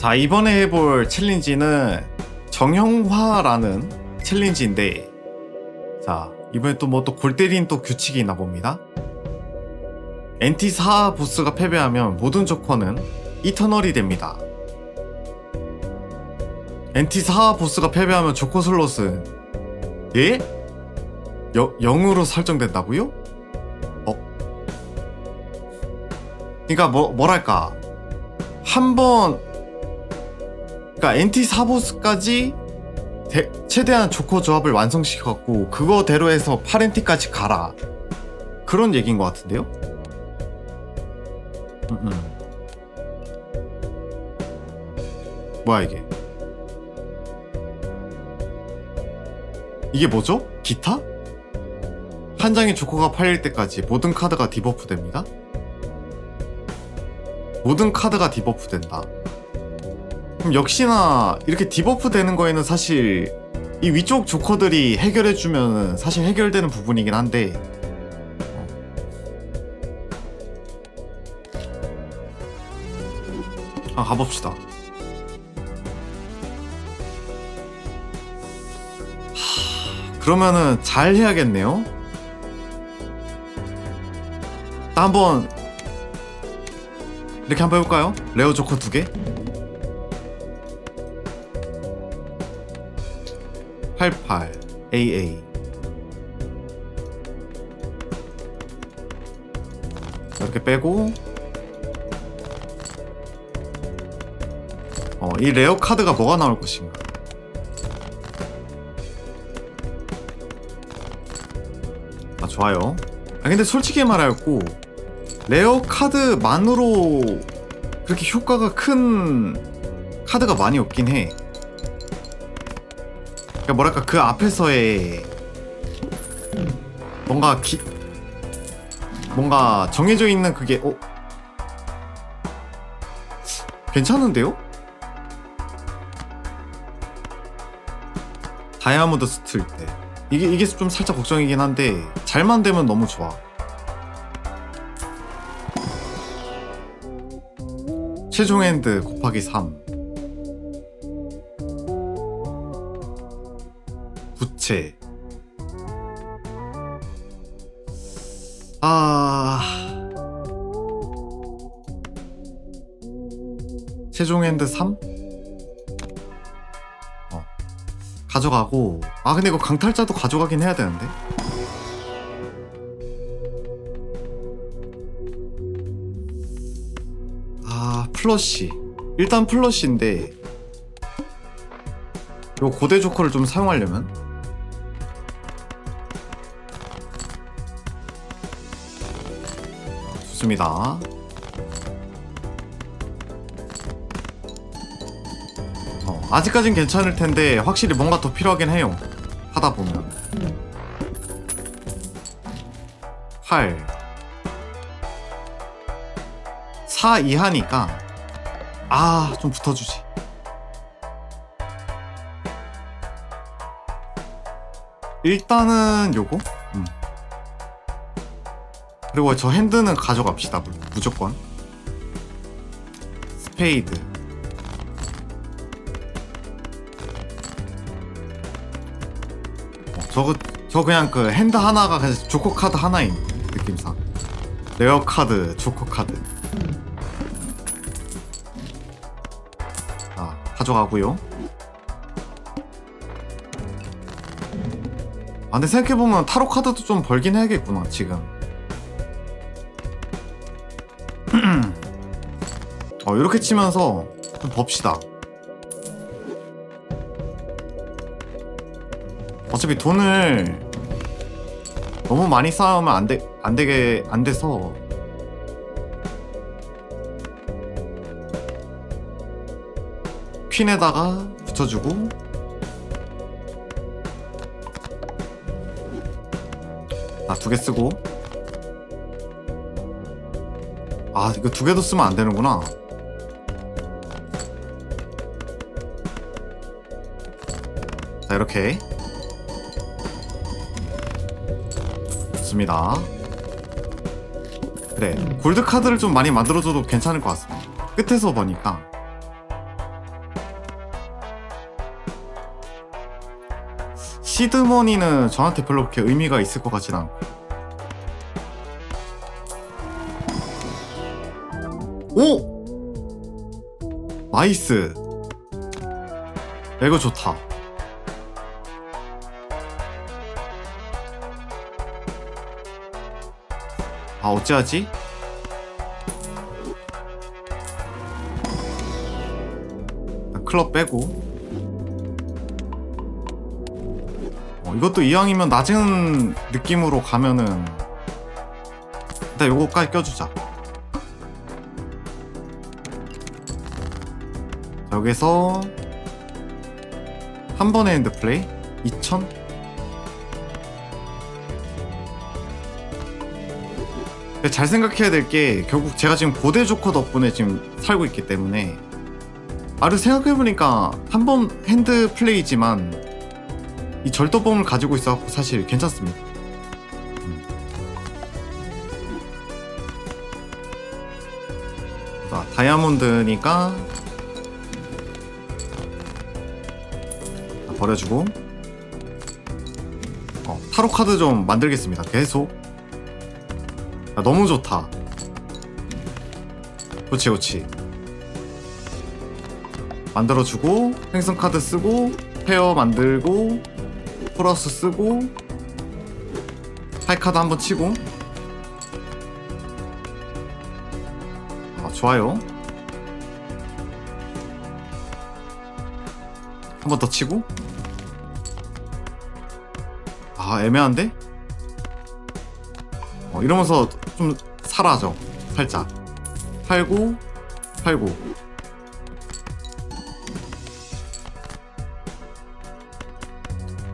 자 이번에 해볼 챌린지는 정형화라는 챌린지인데 자 이번에 또 뭐 또 골 때린 또 규칙이 있나 봅니다 NT 4 보스가 패배하면 모든 조커는 이터널이 됩니다 NT 4 보스가 패배하면 조커 슬롯은 예? 여, 0으로 설정된다고요? 어? 그러니까 뭐 뭐랄까 한 번 그러니까 NT 4보스까지 최대한 조커 조합을 완성시켰고 그거대로 해서 8NT까지 가라 그런 얘기인 것 같은데요? 음, 음. 뭐야 이게 이게 뭐죠? 기타? 한 장의 조커가 팔릴 때까지 모든 카드가 디버프 됩니다. 모든 카드가 디버프 된다. 그럼 역시나 이렇게 디버프 되는 거에는 사실 이 위쪽 조커들이 해결해주면 사실 해결되는 부분이긴 한데 아 가봅시다. 하, 그러면은 잘 해야겠네요. 나 한번 이렇게 한번 해볼까요? 레어 조커 두 개. 88 AA 이렇게 빼고 어, 이 레어 카드가 뭐가 나올 것인가 아 좋아요 아 근데 솔직히 말하였고 레어 카드만으로 그렇게 효과가 큰 카드가 많이 없긴 해 그러니까 뭐랄까 그 앞에서의 뭔가 기 뭔가 정해져 있는 그게 어 괜찮은데요? 다이아몬드 스틸 때 이게 이게 좀 살짝 걱정이긴 한데 잘만 되면 너무 좋아. 최종 엔드 곱하기 3 부채 아. 최종 엔드 3? 어. 가져가고. 아 근데 이거 강탈자도 가져가긴 해야 되는데. 아 플러시. 일단 플러시인데 요 고대 조커를 좀 사용하려면 좋습니다. 어, 아직까진 괜찮을 텐데 확실히 뭔가 더 필요하긴 해요. 하다 보면. 8 4 이하니까. 아 좀 붙어주지. 일단은 요거? 음. 그리고 저 핸드는 가져갑시다. 무- 무조건. 스페이드. 어, 저거 저 그냥 그 핸드 하나가 그냥 조커 카드 하나인 느낌상. 레어 카드 조커 카드. 아 가져가고요. 아 근데 생각해보면 타로 카드도 좀 벌긴 해야겠구나 지금 어 이렇게 치면서 좀 봅시다. 어차피 돈을 너무 많이 쌓으면 안, 되, 안 되게 안 돼서. 퀸에다가 붙여주고. 아 두 개 쓰고. 아 이거 두 개도 쓰면 안 되는구나 이렇게. 좋습니다. 그래 골드 카드를 좀 많이 만들어줘도 괜찮을 것 같습니다. 끝에서 보니까. 시드머니는 저한테 별로 그렇게 의미가 있을 것 같진 않고. 오! 나이스. 이거 좋다. 아 어찌하지? 클럽 빼고. 어, 이것도 이왕이면 낮은 느낌으로 가면은 일단 요거까지 껴주자. 자, 여기서 한 번의 핸드 플레이. 2000 잘 생각해야 될 게 결국 제가 지금 고대 조커 덕분에 지금 살고 있기 때문에 아를 생각해보니까 한 번 핸드 플레이지만 이 절도범을 가지고 있어서 사실 괜찮습니다. 음. 자, 다이아몬드니까 자, 버려주고 어, 타로 카드 좀 만들겠습니다. 계속 야, 너무 좋다. 그렇지, 그렇지. 만들어주고 생성 카드 쓰고 페어 만들고 플러스 쓰고 하이 카드 한번 치고 아, 좋아요. 한번 더 치고 아 애매한데? 어, 이러면서 좀 사라져 살짝 팔고 팔고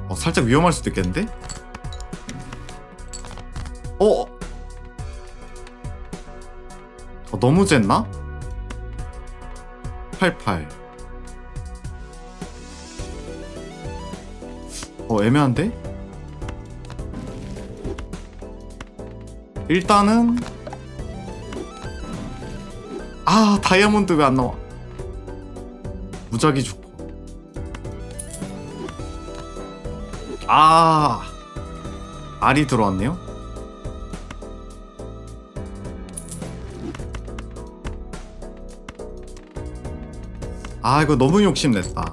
어, 살짝 위험할 수도 있겠는데? 어? 어 너무 쟀나? 88. 어, 애매한데? 일단은 아 다이아몬드 왜 안 나와. 무작위 좋고 아 알이 들어왔네요. 아 이거 너무 욕심냈다.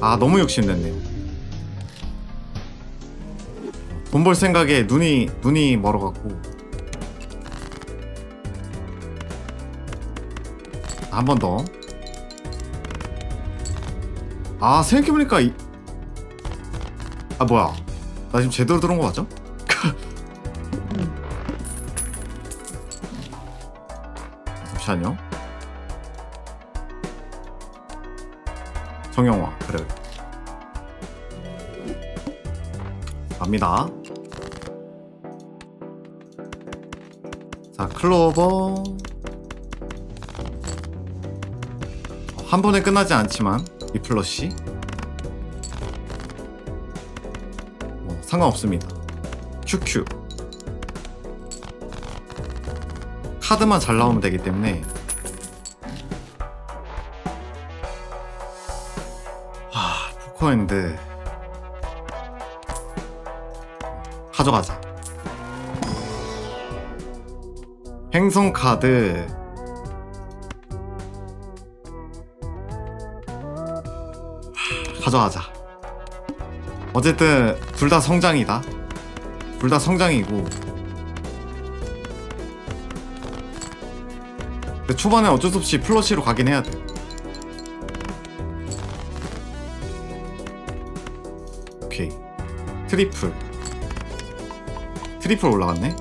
아 너무 욕심냈네요. 돈 벌 생각에 눈이 눈이 멀어갖고 한 번 더. 아 생각해보니까 이... 아 뭐야. 나 지금 제대로 들어온 거 맞죠? 잠시만요. 정영화 그래. 갑니다. 자 클로버 한 번에 끝나지 않지만 리플러시? 뭐 상관없습니다. 큐큐. 카드만 잘 나오면 되기 때문에. 하 포커핸드 가져가자. 행성 카드 가져가자. 어쨌든 둘 다 성장이다. 둘 다 성장이고. 초반에 어쩔 수 없이 플러시로 가긴 해야 돼. 오케이. 트리플. 트리플 올라갔네.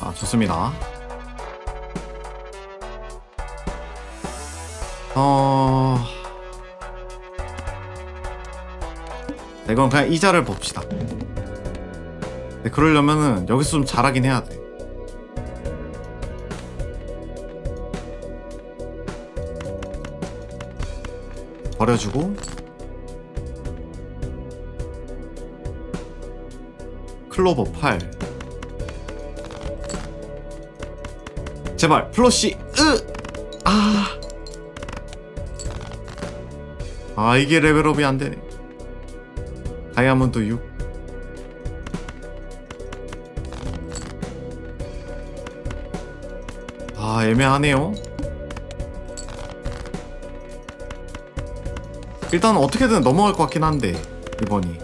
아, 좋습니다. 어... 네, 이건 그냥 이자를 봅시다. 네, 그러려면은 여기서 좀 잘하긴 해야 돼. 버려주고 클로버 8 제발 플러시 으! 아 아 이게 레벨업이 안 되네. 다이아몬드 6. 아 애매하네요. 일단 어떻게든 넘어갈 것 같긴 한데 이번이.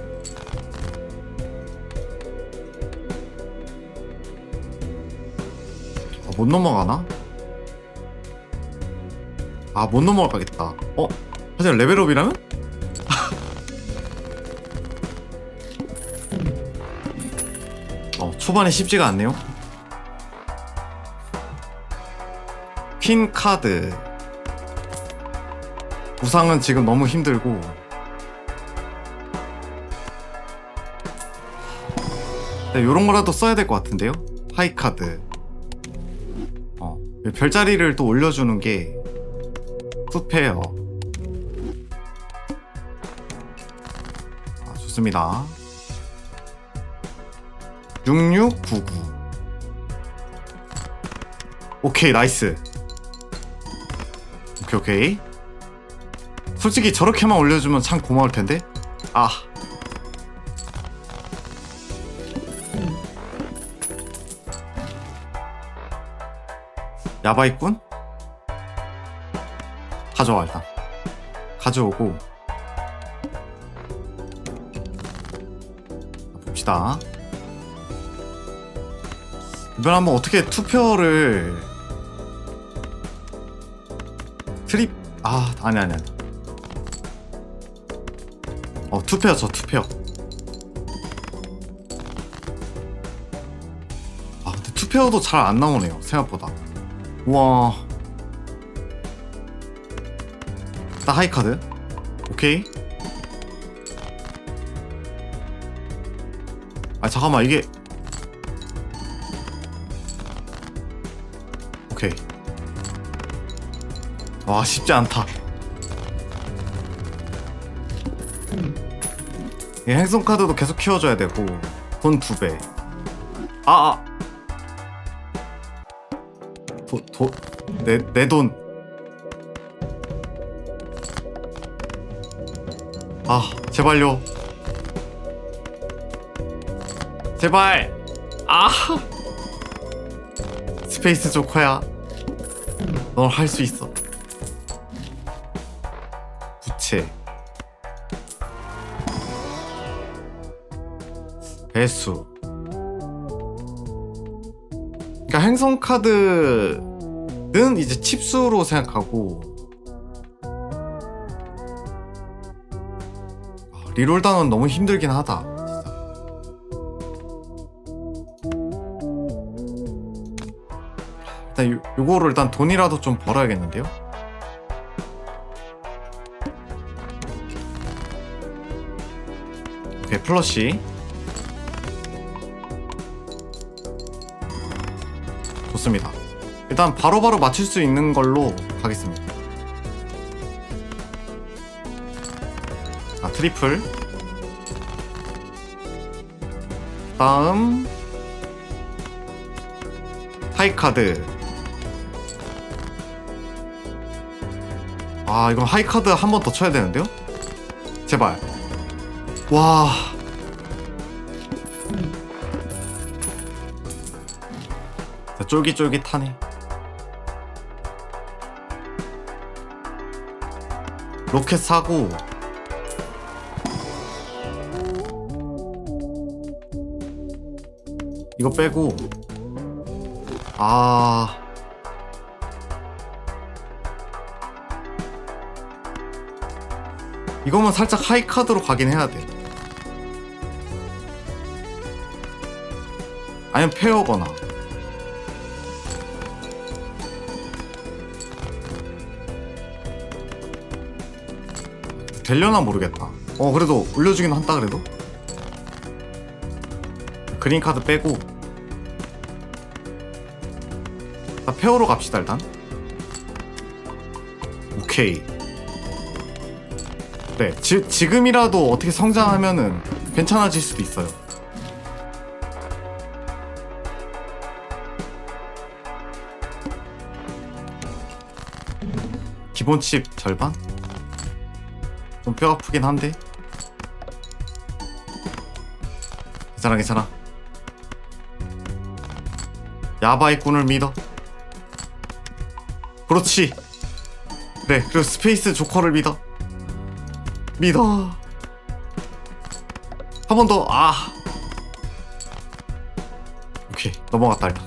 아, 못 넘어가나? 아 못 넘어가겠다. 어? 하지만 레벨업이라면? 어 초반에 쉽지가 않네요. 퀸 카드. 우상은 지금 너무 힘들고. 네, 요런 거라도 써야 될 것 같은데요? 하이 카드. 어, 별자리를 또 올려주는 게 투페어 좋습니다. 6699 오케이 나이스. 오케이 오케이. 솔직히 저렇게만 올려주면 참 고마울 텐데? 아. 야바이꾼? 가져와 일단. 가져오고 봅시다. 이번 한번 어떻게 투표를 트립 아 아니 아니 아니. 어 투표요 저 투표. 아 근데 투표도 잘 안 나오네요 생각보다. 우와. 나 하이카드? 오케이 잠깐만 이게 오케이 와 쉽지 않다 이 행성 카드도 계속 키워줘야 되고 돈 두 배. 아, 아. 도, 도, 내, 내 돈. 아, 제발요. 제발. 아. 스페이스 조커야. 넌 할 수 있어. 부채. 배수. 그러니까 행성 카드는 이제 칩수로 생각하고 아, 리롤 단원 너무 힘들긴 하다. 요, 요거를 일단 돈이라도 좀 벌어야겠는데요. 오케이 플러시 좋습니다. 일단 바로바로 맞출 수 있는 걸로 가겠습니다. 아, 트리플. 다음. 하이카드. 아, 이건 하이카드 한 번 더 쳐야 되는데요? 제발. 와. 자, 쫄깃쫄깃하네. 로켓 사고 이거 빼고 아 이거면 살짝 하이 카드로 가긴 해야 돼. 아니면 페어거나. 되려나 모르겠다. 어 그래도 올려주긴 한다 그래도. 그린 카드 빼고. 자 페어로 갑시다 일단. 오케이. 네, 지, 지금이라도 어떻게 성장하면은 괜찮아질 수도 있어요. 기본 칩 절반? 좀 뼈 아프긴 한데? 괜찮아 괜찮아. 야바의 꾼을 믿어. 그렇지. 그래 그리고 스페이스 조커를 믿어 믿어. 한 번 더. 아. 오케이. 넘어갔다 일단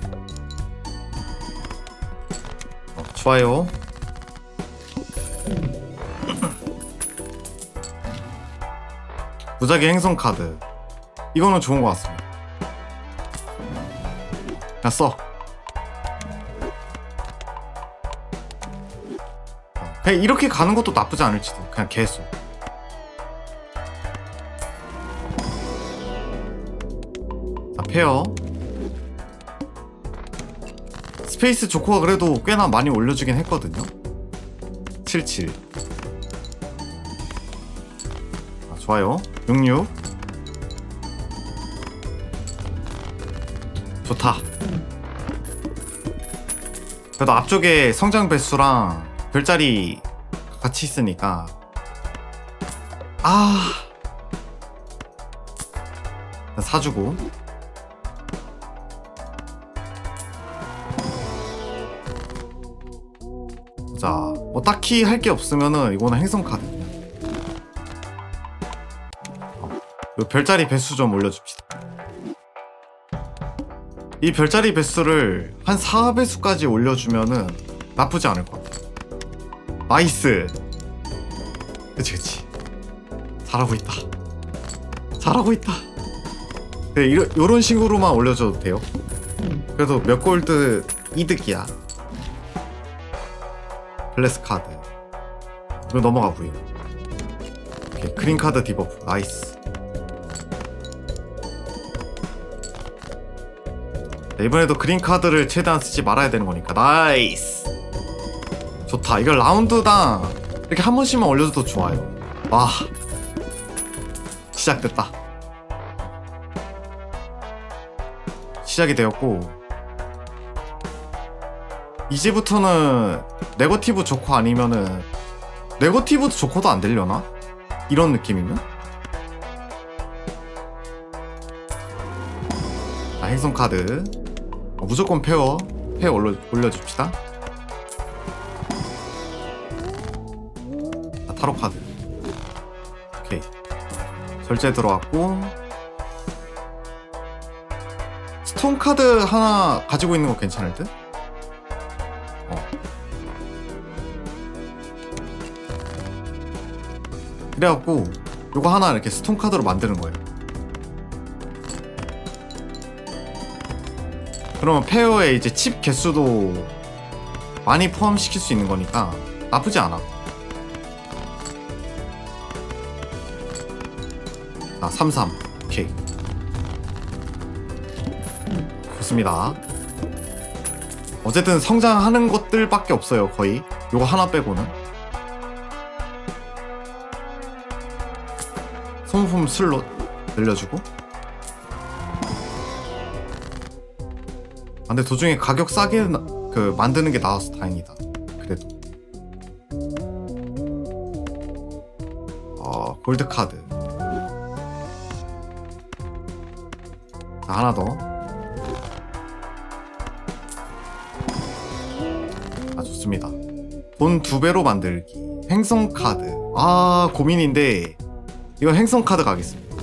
어, 좋아요. 무작위 행성 카드. 이거는 좋은 것 같습니다. 그냥 써. 어, 이렇게 가는 것도 나쁘지 않을지도. 그냥 계속 페어 스페이스 조커가 그래도 꽤나 많이 올려주긴 했거든요. 77 아, 좋아요. 66 좋다. 그래도 앞쪽에 성장 배수랑 별자리 같이 있으니까. 아. 사주고 뭐 딱히 할 게 없으면은 이거는 행성 카드 그냥. 어, 요 별자리 배수 좀 올려줍시다. 이 별자리 배수를 한 4배수까지 올려주면은 나쁘지 않을 것 같아. 나이스. 그치 그치. 잘하고 있다. 잘하고 있다. 네, 이런 식으로만 올려줘도 돼요. 그래도 몇 골드 이득이야. 플래스 카드. 이거 넘어가고요 오케이 크린 카드 디버프. 나이스. 네, 이번에도 그린 카드를 최대한 쓰지 말아야 되는 거니까. 나이스. 좋다. 이걸 라운드당 이렇게 한 번씩만 올려줘도 좋아요. 와. 시작됐다. 시작이 되었고 이제부터는 네거티브 조커 아니면은 네거티브 조커도 안 되려나? 이런 느낌이면? 자, 행성 카드 어, 무조건 페어 페어 올려, 올려줍시다 자, 타로 카드 오케이 절제 들어왔고 스톤 카드 하나 가지고 있는 거 괜찮을 듯? 그래갖고 요거 하나 이렇게 스톤 카드로 만드는 거예요. 그러면 페어에 이제 칩 개수도 많이 포함시킬 수 있는 거니까 나쁘지 않아. 아, 33. 오케이. 좋습니다. 어쨌든 성장하는 것들밖에 없어요, 거의. 요거 하나 빼고는. 소모품 슬롯 늘려주고 아, 근데 도중에 가격 싸게 나- 그 만드는 게 나와서 다행이다 그래도 어 골드 카드 자 하나 더 아, 좋습니다. 돈 두 배로 만들기. 행성 카드. 아, 고민인데, 이건 행성 카드 가겠습니다.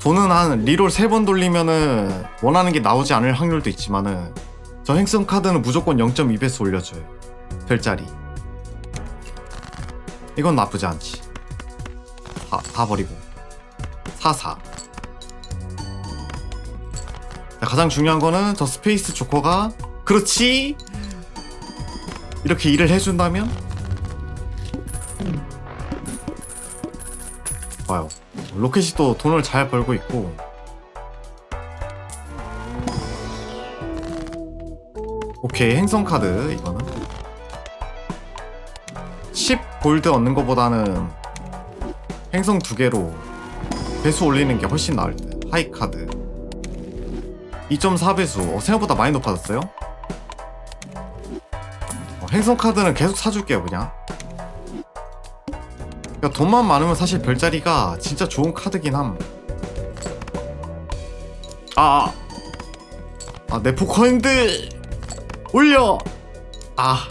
돈은 한 리롤 세번 돌리면은 원하는 게 나오지 않을 확률도 있지만은 저 행성 카드는 무조건 0.2배수 올려줘요. 별자리. 이건 나쁘지 않지. 다, 다 버리고. 44. 자, 가장 중요한 거는 저 스페이스 조커가 그렇지 이렇게 일을 해준다면 로켓이 또 돈을 잘 벌고 있고. 오케이 행성 카드 이거는. 10 골드 얻는 것보다는 행성 두 개로 배수 올리는 게 훨씬 나을 듯. 하이 카드. 2.4배수. 어, 생각보다 많이 높아졌어요? 어, 행성 카드는 계속 사줄게요 그냥 그러니까 돈만 많으면 사실 별자리가 진짜 좋은 카드긴 함 아, 아, 내 포커핸드 올려. 아,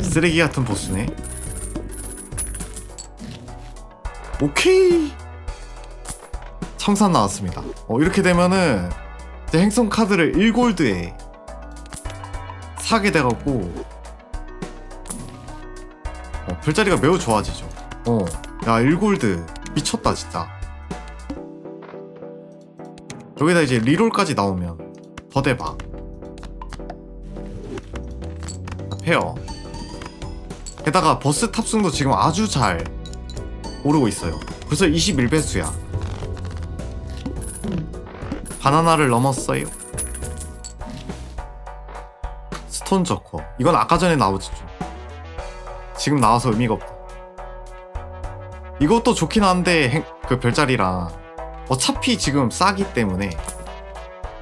쓰레기 같은 보스네. 오케이. 청산 나왔습니다. 어, 이렇게 되면은 이제 행성 카드를 1골드에 사게 돼갖고 어, 별자리가 매우 좋아지죠. 어, 야 1골드 미쳤다 진짜. 여기다 이제 리롤까지 나오면 더 대박. 페어. 게다가 버스 탑승도 지금 아주 잘 오르고 있어요. 벌써 21배수야. 바나나를 넘었어요. 스톤 저커. 이건 아까 전에 나오지 좀. 지금 나와서 의미가 없다. 이것도 좋긴 한데 행- 그 별자리랑 어차피 지금 싸기 때문에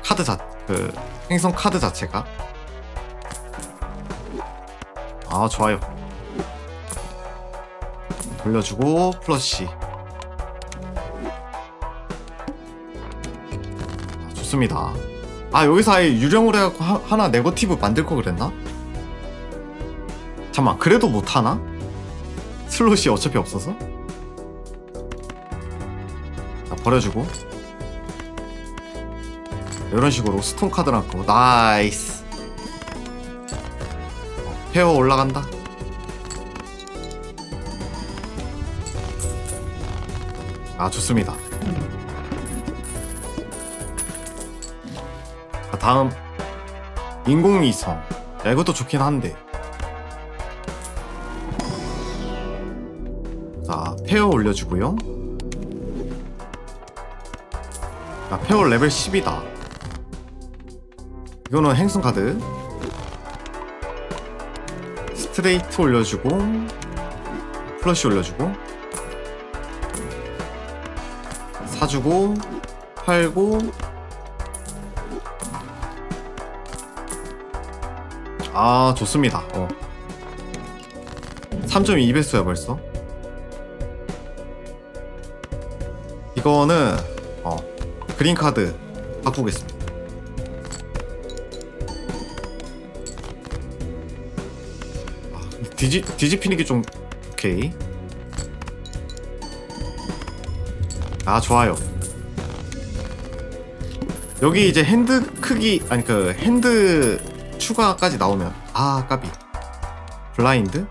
카드 자, 그 행성 카드 자체가 아 좋아요 돌려주고 플러시 아, 좋습니다 아 여기서 아예 유령으로 해갖고 하, 하나 네거티브 만들 거 그랬나? 잠만 그래도 못하나? 슬롯이 어차피 없어서? 자, 버려주고. 이런 식으로 스톤 카드 넣고 나이스. 어, 페어 올라간다. 아 좋습니다. 자, 다음. 인공위성. 야 이것도 좋긴 한데 페어 올려주고요 자, 페어 레벨 10이다. 이거는 행성 카드. 스트레이트 올려주고, 플러시 올려주고, 사주고, 팔고, 아, 좋습니다. 어. 3.2배수야 벌써. 이거는, 어, 그린 카드 바꾸겠습니다. 아, 뒤지 뒤집히는 게 좀 오케이. 아 좋아요. 여기 이제 핸드 크기 아니 그 핸드 추가까지 나오면 아 까비 블라인드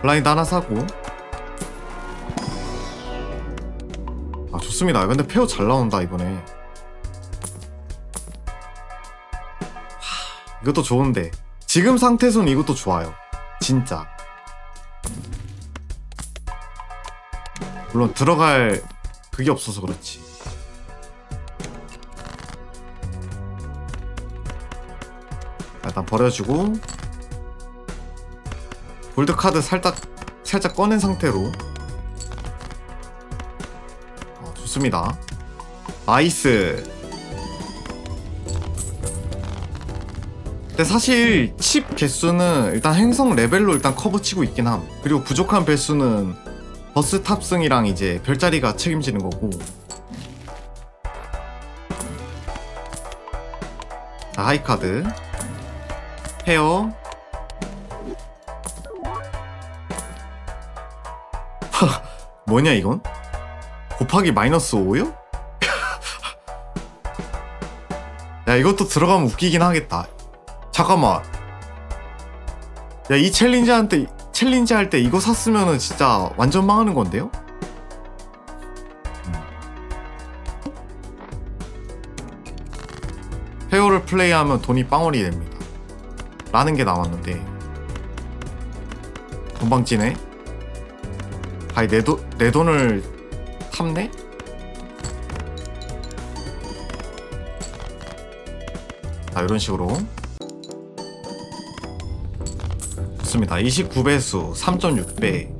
블라인드 하나 사고 좋습니다. 근데 페어 잘 나온다 이번에. 하, 이것도 좋은데 지금 상태에서는 이것도 좋아요. 진짜. 물론 들어갈 그게 없어서 그렇지. 일단 버려주고 골드 카드 살짝 살짝 꺼낸 상태로 좋습니다. 나이스. 근데 사실 칩 개수는 일단 행성 레벨로 일단 커버 치고 있긴 함. 그리고 부족한 배수는 버스 탑승이랑 이제 별자리가 책임지는 거고. 자, 하이카드. 페어. 뭐냐 이건? 곱하기 마이너스 5요? 야 이것도 들어가면 웃기긴 하겠다 잠깐만 야 이 챌린지한테 챌린지 할 때 이거 샀으면은 진짜 완전 망하는 건데요? 음. 페어를 플레이하면 돈이 빵원이 됩니다 라는 게 나왔는데 건방지네 아이 내, 돈, 내 돈을 탐내? 자 이런 식으로. 좋습니다. 29배수 3.6배.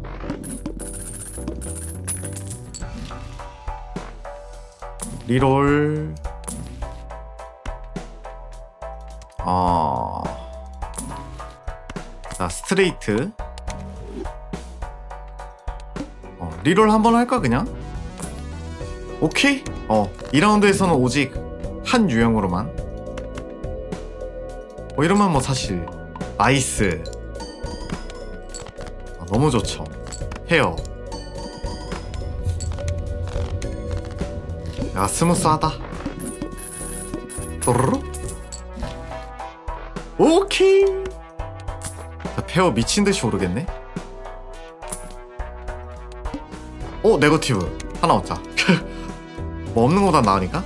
리롤. 어... 자 스트레이트. 어, 리롤 한번 할까 그냥? 오케이? 어 2라운드에서는 오직 한 유형으로만. 어 이러면 뭐 사실 나이스. 아, 너무 좋죠. 헤어. 야 스무스하다. 또르르. 오케이. 자, 페어 미친듯이 오르겠네. 오 네거티브. 하나 얻자 뭐 없는 거보다 나으니까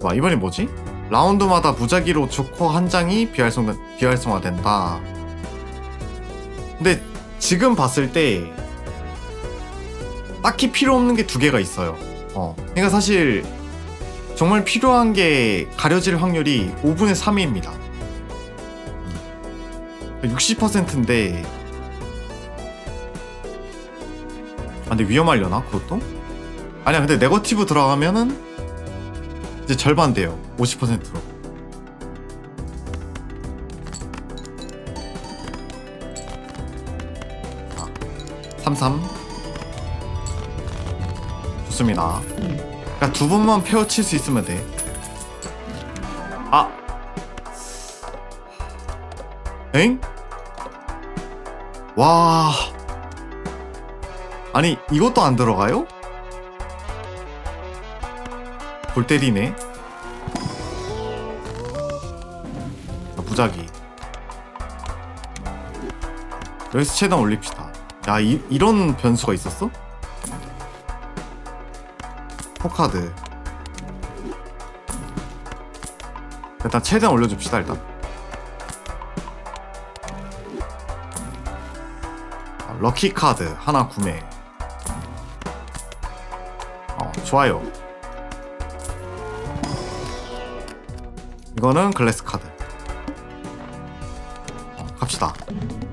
와 이번엔 뭐지? 라운드마다 무작위로 조커 한 장이 비활성, 비활성화된다 근데 지금 봤을 때 딱히 필요 없는 게 두 개가 있어요. 어. 그러니까 사실 정말 필요한 게 가려질 확률이 5분의 3입니다. 60%인데 아, 근데 위험하려나 그것도? 아니야 근데 네거티브 들어가면은 이제 절반 돼요 50%로 아, 33 좋습니다. 그러니까 두 번만 페어 칠 수 있으면 돼. 아. 엥? 와. 아니, 이것도 안 들어가요? 골 때리네. 자, 무작위. 여기서 최단 올립시다. 야, 이, 이런 변수가 있었어? 포카드 일단 최대한 올려줍시다 일단 아, 럭키 카드 하나 구매 어 좋아요 이거는 글래스 카드. 어, 갑시다.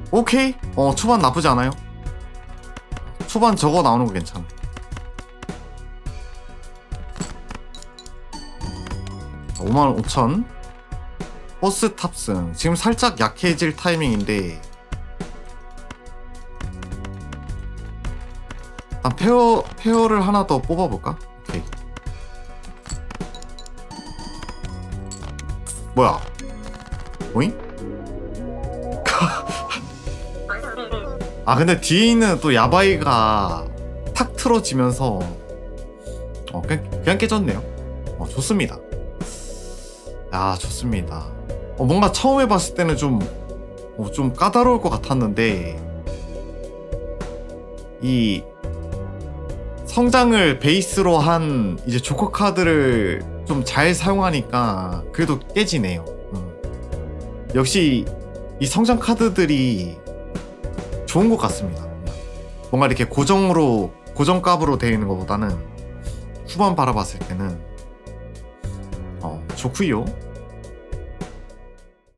오케이. 어 초반 나쁘지 않아요. 초반 저거 나오는 거 괜찮아. 55,000 버스 탑승. 지금 살짝 약해질 타이밍인데. 일단 페어 페어를 하나 더 뽑아볼까? 오케이 뭐야 오잉? 아 근데 뒤에 있는 또 야바이가 탁 틀어지면서 어 그냥, 그냥 깨졌네요 어 좋습니다 야 좋습니다. 어, 뭔가 처음 해봤을 때는 좀, 어, 좀 까다로울 것 같았는데 이 성장을 베이스로 한 이제 조커 카드를 좀 잘 사용하니까 그래도 깨지네요. 음. 역시 이 성장 카드들이 좋은 것 같습니다. 뭔가 이렇게 고정으로 고정 값으로 되어 있는 것보다는 후반 바라봤을 때는 어, 좋구요.